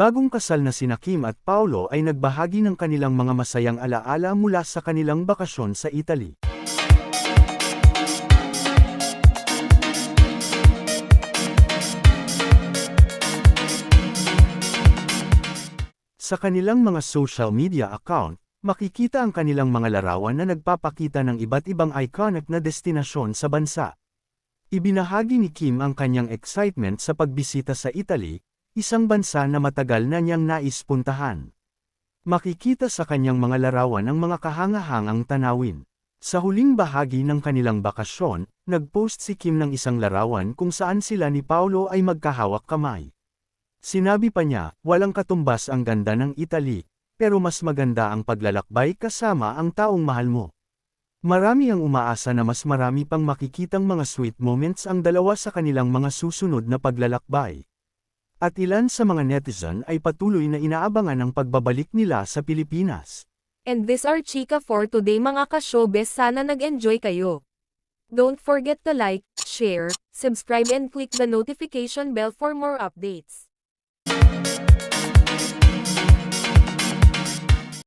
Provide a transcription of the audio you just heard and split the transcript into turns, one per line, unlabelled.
Bagong kasal na sina Kim at Paolo ay nagbahagi ng kanilang mga masayang alaala mula sa kanilang bakasyon sa Italy. Sa kanilang mga social media account, makikita ang kanilang mga larawan na nagpapakita ng iba't ibang iconic na destinasyon sa bansa. Ibinahagi ni Kim ang kanyang excitement sa pagbisita sa Italy, isang bansa na matagal na niyang nais puntahan. Makikita sa kanyang mga larawan ang mga kahangahangang tanawin. Sa huling bahagi ng kanilang bakasyon, nagpost si Kim ng isang larawan kung saan sila ni Paolo ay magkahawak kamay. Sinabi pa niya, walang katumbas ang ganda ng Italy, pero mas maganda ang paglalakbay kasama ang taong mahal mo. Marami ang umaasa na mas marami pang makikitang mga sweet moments ang dalawa sa kanilang mga susunod na paglalakbay. At ilan sa mga netizen ay patuloy na inaabangan ang pagbabalik nila sa Pilipinas.
And this are chika for today mga ka-showbiz sana nag-enjoy kayo. Don't forget to like, share, subscribe and click the notification bell for more updates.